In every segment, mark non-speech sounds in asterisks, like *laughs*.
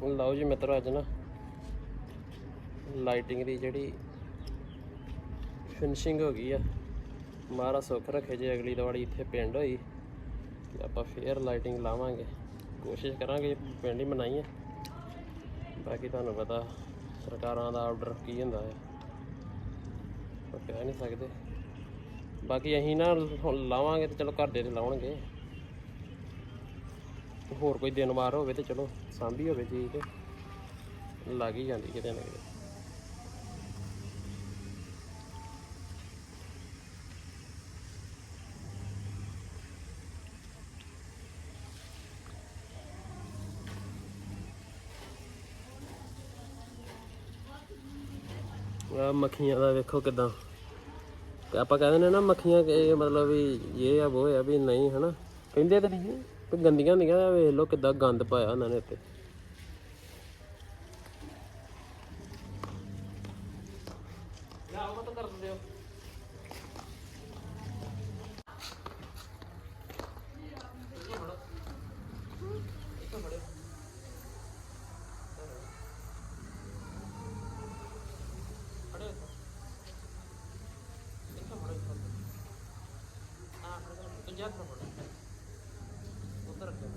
ਲਓ ਜੀ ਮਿੱਤਰੋ ਅੱਜ ਨਾ ਲਾਈਟਿੰਗ ਦੀ ਜਿਹੜੀ ਫਿਨਿਸ਼ਿੰਗ ਹੋ ਗਈ ਆ। ਮਹਾਰਾ ਸੁੱਖ ਰੱਖੇ ਜੇ ਅਗਲੀ ਦਿਵਾਲੀ ਇੱਥੇ ਪਿੰਡ ਹੋਈ। ਤੇ ਆਪਾਂ ਫੇਰ ਲਾਈਟਿੰਗ ਲਾਵਾਂਗੇ। ਕੋਸ਼ਿਸ਼ ਕਰਾਂਗੇ ਪਿੰਡ ਹੀ ਮਨਾਈਏ ਬਾਕੀ ਤੁਹਾਨੂੰ ਪਤਾ ਸਰਕਾਰਾਂ ਦਾ ਆਰਡਰ ਕੀ ਹੁੰਦਾ ਹੈ ਆਪਾਂ ਕਹਿ ਨਹੀਂ ਸਕਦੇ। ਬਾਕੀ ਅਸੀਂ ਨਾ ਹੁਣ ਲਾਵਾਂਗੇ ਤੇ ਚਲੋ ਘਰ ਦੇ ਤੇ ਲਾਉਣਗੇ। ਹੋਰ ਕੋਈ ਦਿਨ ਵਾਰ ਹੋਵੇ ਤੇ ਚਲੋ, ਸਾਂਭੀ ਹੋਵੇ ਚੀਜ਼ ਤੇ। ਲੱਗ ਹੀ ਜਾਂਦੀ ਕਿਤੇ ਨਾ ਕਿਤੇ। ਆ ਮੱਖੀਆਂ ਦਾ ਵੇਖੋ ਕਿਦਾਂ। ਤੇ ਆਪਾਂ ਕਹਿੰਦੇ ਨੇ ਨਾ ਮੱਖੀਆਂ ਇਹ ਮਤਲਬ ਵੀ ਇਹ ਆ ਉਹ ਆ, ਵੀ ਨਹੀਂ, ਹਨਾ। ਕਹਿੰਦੇ ਤਾਂ ਨਹੀਂ ਗੰਦੀਆਂ ਹੁੰਦੀਆਂ ਆ ਵੇਖ ਲਓ ਕਿੱਦਾਂ ਗੰਦ ਪਾਇਆ ਉਹਨਾਂ ਨੇ ਇੱਥੇ ਲਿਆਓ ਤਾਂ ਕਰ ਦਿਓ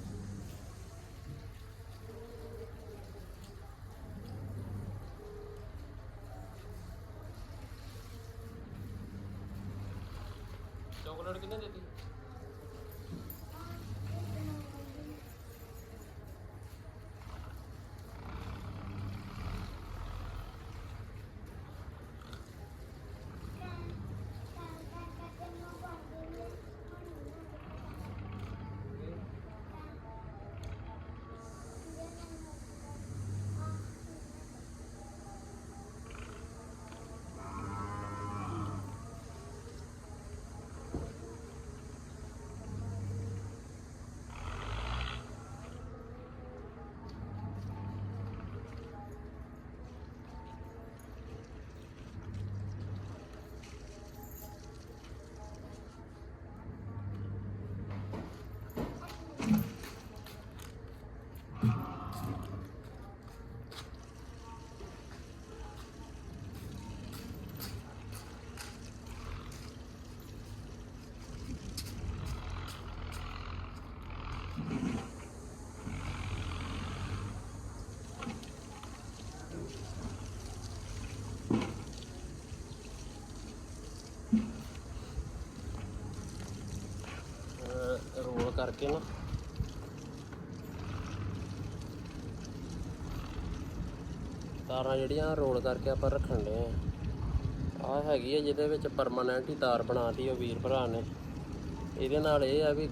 ਚਾਕਲੇਟ ਕਿੰਨੇ ਦਿੱਤੀ? ਰੋਲ ਕਰਕੇ ਨਾ। ਤਾਰਾਂ ਜਿਹੜੀਆਂ ਰੋਲ ਕਰਕੇ ਆਪਾਂ ਰੱਖਣ ਦੇ ਆ। ਆ ਹੈਗੀ ਹੈ ਜਿਹਦੇ ਵਿੱਚ ਪਰਮਾਨੈਂਟ ਹੀ ਤਾਰ ਬਣਾਤੀ ਉਹ ਵੀਰ ਭਰਾ ਨੇ। ਇਹਦੇ ਨਾਲ ਇਹ ਆ ਵੀ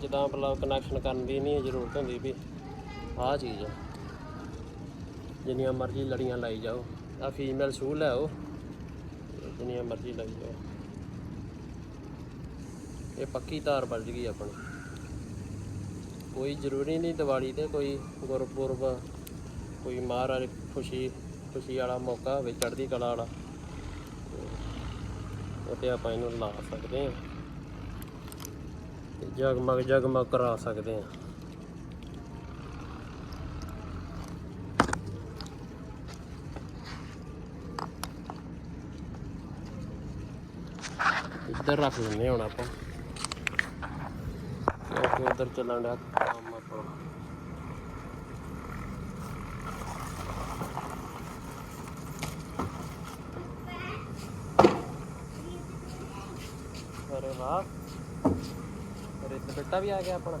ਜਿੱਦਾਂ ਮਤਲਬ ਕਨੈਕਸ਼ਨ ਕਰਨ ਦੀ ਨਹੀਂ ਜ਼ਰੂਰਤ ਹੁੰਦੀ ਵੀ ਆਹ ਚੀਜ਼ ਆ। ਜਿੰਨੀਆਂ ਮਰਜ਼ੀ ਲੜੀਆਂ ਲਾਈ ਜਾਓ। ਆ ਫੀਮੇਲ ਸ਼ੂ ਲੈ ਆਓ। ਜਿੰਨੀਆਂ ਮਰਜ਼ੀ ਲਾਈ ਜਾਓ। ਇਹ ਪੱਕੀ ਤਾਰ ਵੱਜ ਗਈ ਆਪਣੀ। ਕੋਈ ਜ਼ਰੂਰੀ ਨਹੀਂ ਦੀਵਾਲੀ ਤੇ ਕੋਈ ਗੁਰਪੁਰਬ, ਕੋਈ ਮਹਾਰਾਜ ਖੁਸ਼ੀ ਖੁਸ਼ੀ ਵਾਲਾ ਮੌਕਾ ਹੋਵੇ ਚੜ੍ਹਦੀ ਕਲਾ ਵਾਲਾ। ਉਹ ਤੇ ਆਪਾਂ ਇਹਨੂੰ ਲਾ ਸਕਦੇ ਹਾਂ। ਜਗਮਗ ਜਗਮਗ ਕਰਾ ਸਕਦੇ ਹਾਂ। ਇੱਧਰ ਰੱਖ ਲੈਂਦੇ ਹੁਣ ਆਪਾਂ। ਕਿਉਂਕਿ ਉਧਰ ਚੱਲਣ ਦਾ ਕੰਮ ਆਪਾਂ। ਅਰੇ ਵਾਹ। ਅਰੇ ਤੇ ਬੇਟਾ ਵੀ ਆ ਗਿਆ ਆਪਣਾ।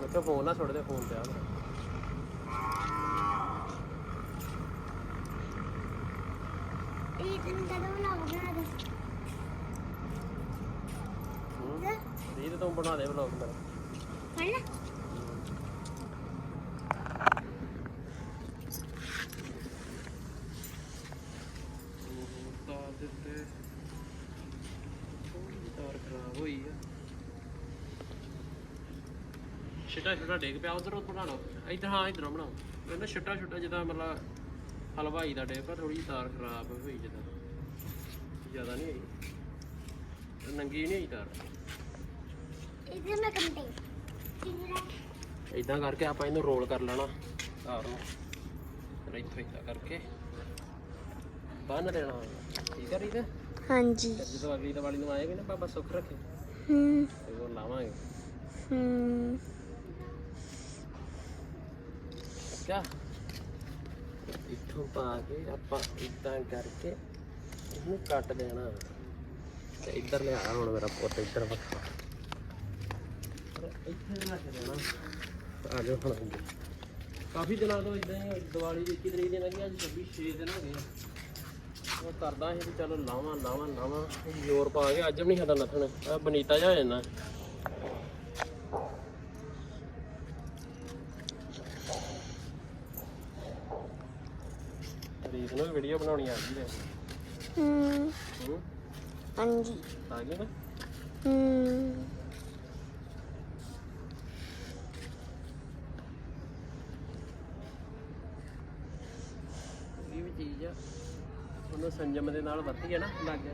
ਮੈਂ ਤਾਂ ਫੋਨ ਨਾ ਛੋੜ ਦੇ, ਫੋਨ ਤੇ ਆ ਮੇਰਾ। ਇਹ ਤੈਨੂੰ ਕਦੋਂ ਵਲੌਗ ਬਣਾ ਦੇ ਹੂੰ ਰੀਤ ਤੂੰ ਬਣਾ ਦੇ ਵਲੌਗ ਮੇਰਾ। ਫੜ ਲੈ। ਤਾਰ ਦਿੱਤੇ ਥੋੜੀ ਤਾਰ ਖਰਾਬ ਹੋਈ ਆ ਛਿੱਟਾ ਛਿੱਟਾ ਡੇਗ ਪਿਆ ਉਧਰ ਬਣਾ ਲਓ ਇੱਧਰ ਹਾਂ ਇੱਧਰੋਂ ਬਣਾਓ ਕਹਿੰਦਾ ਛਿੱਟਾ ਛਿੱਟਾ ਜਿੱਦਾਂ ਮਤਲਬ ਹਲਵਾਈ ਦਾ ਡੇਗ ਪਰ ਥੋੜੀ ਤਾਰ ਖਰਾਬ ਹੋਈ ਜਿੱਦਾਂ। ਜ਼ਿਆਦਾ ਨਹੀਂ ਹੋਈ। ਨੰਗੀ ਨਹੀਂ ਹੋਈ ਤਾਰ। ਇਹਦੇ ਮੈਂ ਕੰਟੇ ਇਦਾਂ ਕਰਕੇ ਆਪਾਂ ਇਹਨੂੰ ਰੋਲ ਕਰ ਲੈਣਾ ਤਾਰ ਨੂੰ। ਫਿਰ ਇੱਥੋਂ ਇਦਾਂ ਕਰਕੇ ਬੰਨ ਦੇਣਾ। ਠੀਕ ਹੈ ਰੀਤ? ਹਾਂਜੀ। ਜਦੋਂ ਅਗਲੀ ਦੀਵਾਲੀ ਨੂੰ ਆਏਗੀ ਨਾ ਬਾਬਾ ਸੁੱਖ ਰੱਖੇ। ਹੂੰ। ਤੇ ਉਹ ਲਾਵਾਂਗੇ। ਹੂੰ। ਕਿਆ? ਇੱਥੋਂ ਪਾ ਕੇ ਆਪਾਂ ਇਦਾਂ ਕਰਕੇ ਇਹਨੂੰ ਕੱਟ ਦੇਣਾ। ਤੇ ਇੱਧਰ ਲਿਆ ਹੁਣ ਮੇਰਾ ਪੁੱਤ, ਇੱਧਰ ਵੱਖਾ ਇੱਥੇ ਰੱਖ ਦੇਣਾ। ਆ ਜਾਓ ਹੁਣ। ਅੱਗੇ। ਕਾਫੀ ਦਿਨਾਂ ਤੋਂ ਇਦਾਂ ਹੀ ਦੀਵਾਲੀ ਦੀ 21 ਤਰੀਕ ਦੀ ਲੰਘੀ ਅੱਜ 26 6 ਦਿਨ ਹੋ ਗਏ। ਆ। ਉਹ ਕਰਦਾ ਸੀ ਵੀ ਚਲੋ ਲਾਵਾਂ ਲਾਵਾਂ ਲਾਵਾਂ। ਜ਼ੋਰ ਪਾ ਕੇ ਅੱਜ ਵੀ ਨਹੀਂ ਸਾਡਾ ਨੱਥਣ। ਆ ਬਨੀਤਾ ਜਾ ਜਾਣਾ ਰੀਤ ਨੂੰ ਵੀਡੀਓ ਬਣਾਉਣੀ ਆ ਗਈ ਹੈ ਹੂੰ। ਹੂੰ। ਹਾਂਜੀ। ਆ ਗਈ ਨਾ? ਹੂੰ। ਇਹ ਵੀ ਚੀਜ਼ ਆ। ਉਹਨੂੰ ਸੰਜਮ ਦੇ ਨਾਲ ਵਰਤੀਏ ਨਾ ਲੱਗ ਗਿਆ।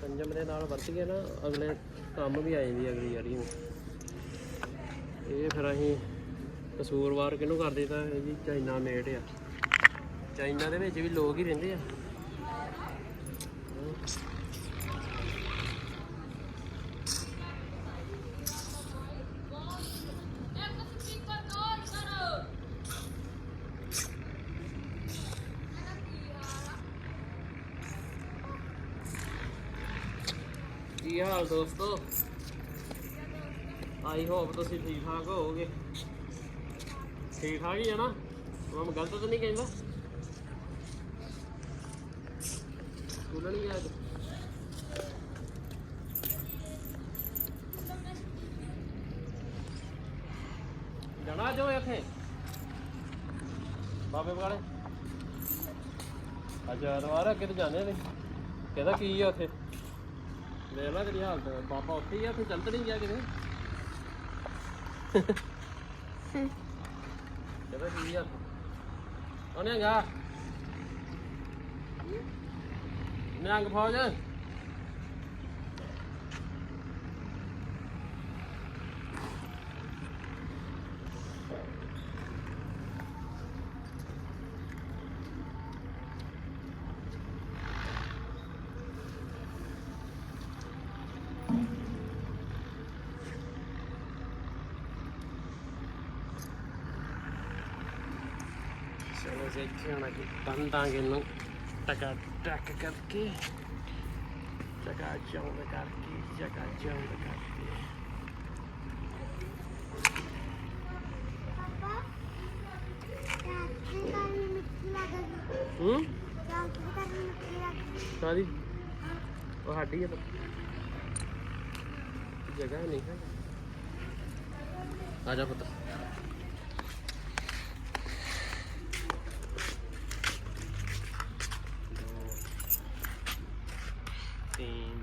ਸੰਜਮ ਦੇ ਨਾਲ ਵਰਤੀਏ ਨਾ ਅਗਲੇ ਕੰਮ ਵੀ ਆ ਜਾਂਦੀ ਅਗਲੀ ਵਾਰੀ ਨੂੰ। ਇਹ ਫਿਰ ਅਸੀਂ ਕਸੂਰਵਾਰ ਕਿਹਨੂੰ ਕਰਦੇ ਤਾਂ ਇਹ ਜੀ ਚਾਈਨਾ ਮੇਡ ਆ। ਚਾਈਨਾ ਦੇ ਵਿੱਚ ਵੀ ਲੋਕ ਹੀ ਰਹਿੰਦੇ ਆ। ਕੀ ਹਾਲ ਦੋਸਤੋ? ਆਈ ਹੋਪ ਤੁਸੀਂ ਠੀਕ ਠਾਕ ਹੋਵੋਗੇ। ਠੀਕ ਠਾਕ ਹੀ ਹੈ ਨਾ? ਮੈਂ ਗਲਤ ਤਾਂ ਨਹੀਂ ਕਹਿੰਦਾ? ਗਿਆ ਅੱਜ? ਜਾਣਾ ਜੋ ਇੱਥੇ। ਬਾਬੇ ਬਗਾਲੇ ਅੱਜ ਐਤਵਾਰ ਅੱਗੇ ਤੇ ਜਾਂਦੇ ਨੇ ਕਹਿੰਦਾ ਕੀ ਆ ਉੱਥੇ? ਦੇਖ ਲੈ ਤੇਰੀ ਹਾਲਤ। ਬਾਬਾ ਉੱਥੇ ਹੀ ਆ ਉੱਥੇ ਚੱਲ ਤਾਂ ਨਹੀਂ ਗਿਆ ਕਿਤੇ। ਕਹਿੰਦਾ ਕੀ ਆ ਉਹਨੇ ਗਾ ਨਿਹੰਗ ਫੌਜ ਚਲੋ ਜੀ ਇੱਥੇ ਹੁਣ ਅੱਗੇ ਬੰਦਾਂਗੇ ਇਹਨੂੰ ਟਕਾ ਟਕ ਕਰਕੇ ਜਗਾ ਚੌਂਦ ਕਰਕੇ ਜਗਾ ਚੌਂਦ ਕਰਕੇ ਹੂੰ ਕਾਹਦੀ ਉਹ ਸਾਡੀ ਆ ਜਗ੍ਹਾ ਨਹੀਂ ਹੈ ਆ ਜਾ ਪੁੱਤ ਦੋ, तीन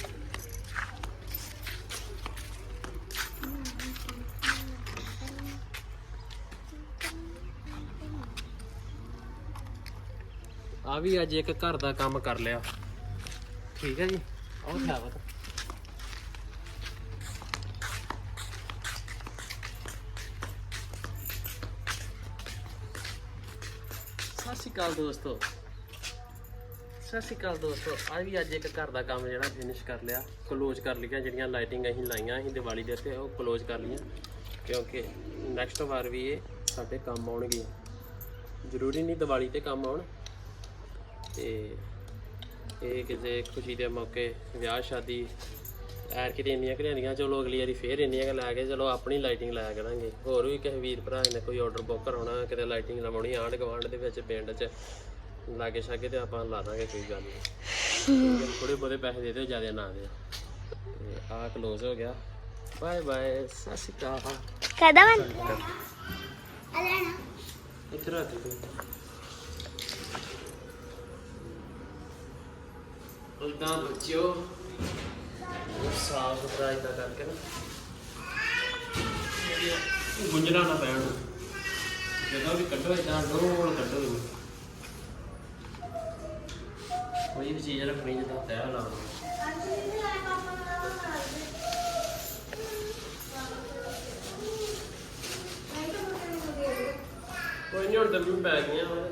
ਆ ਵੀ ਅੱਜ ਇੱਕ ਘਰ ਦਾ ਕੰਮ ਕਰ ਲਿਆ। ਠੀਕ ਹੈ ਜੀ? ਉਹ ਖਾਵਤ ਸਤਿ ਸ਼੍ਰੀ ਅਕਾਲ ਦੋਸਤੋ। ਸਤਿ ਸ਼੍ਰੀ ਅਕਾਲ ਦੋਸਤੋ। ਅੱਜ ਵੀ ਅੱਜ ਇੱਕ ਘਰ ਦਾ ਕੰਮ ਜਿਹੜਾ ਫਿਨਿਸ਼ ਕਰ ਲਿਆ। ਕਲੋਜ਼ ਕਰ ਲਿਆ ਜਿਹੜੀਆਂ ਲਾਈਟਿੰਗ ਅਸੀਂ ਲਾਈਆਂ ਅਸੀਂ ਦੀਵਾਲੀ ਦੇ ਉੱਤੇ, ਉਹ ਕਲੋਜ਼ ਕਰ ਲਈਆਂ। ਕਿਉਂਕਿ ਨੈਕਸਟ ਵਾਰ ਵੀ ਇਹ ਸਾਡੇ ਕੰਮ ਆਉਣਗੇ। ਜ਼ਰੂਰੀ ਨਹੀਂ ਦੀਵਾਲੀ ਤੇ ਕੰਮ ਆਉਣ। ਤੇ ਇਹ ਕਿਸੇ ਖੁਸ਼ੀ ਦੇ ਮੌਕੇ ਵਿਆਹ ਸ਼ਾਦੀ ਐਰ ਕਿਤੇ ਇੰਨੀਆਂ ਘਰਿਆਂਦੀਆਂ ਚਲੋ ਅਗਲੀ ਵਾਰੀ ਫੇਰ ਇੰਨੀਆਂ ਕੁ ਲਾ ਕੇ ਚਲੋ ਆਪਣੀ ਲਾਈਟਿੰਗ ਲਾਇਆ ਕਰਾਂਗੇ ਹੋਰ ਵੀ ਕਿਸੇ ਵੀਰ ਭਰਾ ਨੇ ਕੋਈ ਆਰਡਰ ਬੁੱਕ ਕਰਾਉਣਾ ਕਿਤੇ ਲਾਈਟਿੰਗ ਲਵਾਉਣੀ ਆਂਢ ਗੁਆਂਢ ਦੇ ਵਿੱਚ ਪਿੰਡ 'ਚ ਲਾਗੇ ਛਾਗੇ ਤੇ ਆਪਾਂ ਲਾ ਦਾਂਗੇ ਕੋਈ ਗੱਲ ਨਹੀਂ *laughs* ਥੋੜੇ ਬਹੁਤੇ ਪੈਸੇ ਦੇ ਦਿਓ ਜ਼ਿਆਦਾ ਨਾ ਦਿਓ। ਤੇ ਆਹ ক্লোਜ਼ ਹੋ ਗਿਆ। ਬਾਏ ਬਾਏ ਸਤਿ ਸ਼੍ਰੀ ਅਕਾਲ। ਕਦਾ ਬਣ ਆ ਲੈਣਾ ਇੱਧਰ ਆ ਜੀ ਉਲਟਾ ਬੱਚਿਓ ਸਾਫ਼ ਸੁਥਰਾ ਇਦਾਂ ਕਰਕੇ ਨਾ। ਗੁੰਝਲਾ ਨਾ ਪੈਣ। ਜਦੋਂ ਵੀ ਕੱਢੋ ਇਦਾਂ ਡੋਲ ਕੱਢੋ। ਕੋਈ ਵੀ ਚੀਜ਼ ਰੱਖਣੀ ਜਿੱਦਾਂ ਤੈਅ ਲਾਉਣਾ ਕੋਈ ਨਹੀਂ ਹੁਣ ਤਾਂ ਵੀ ਪੈ ਗਈਆਂ। ਹੁਣ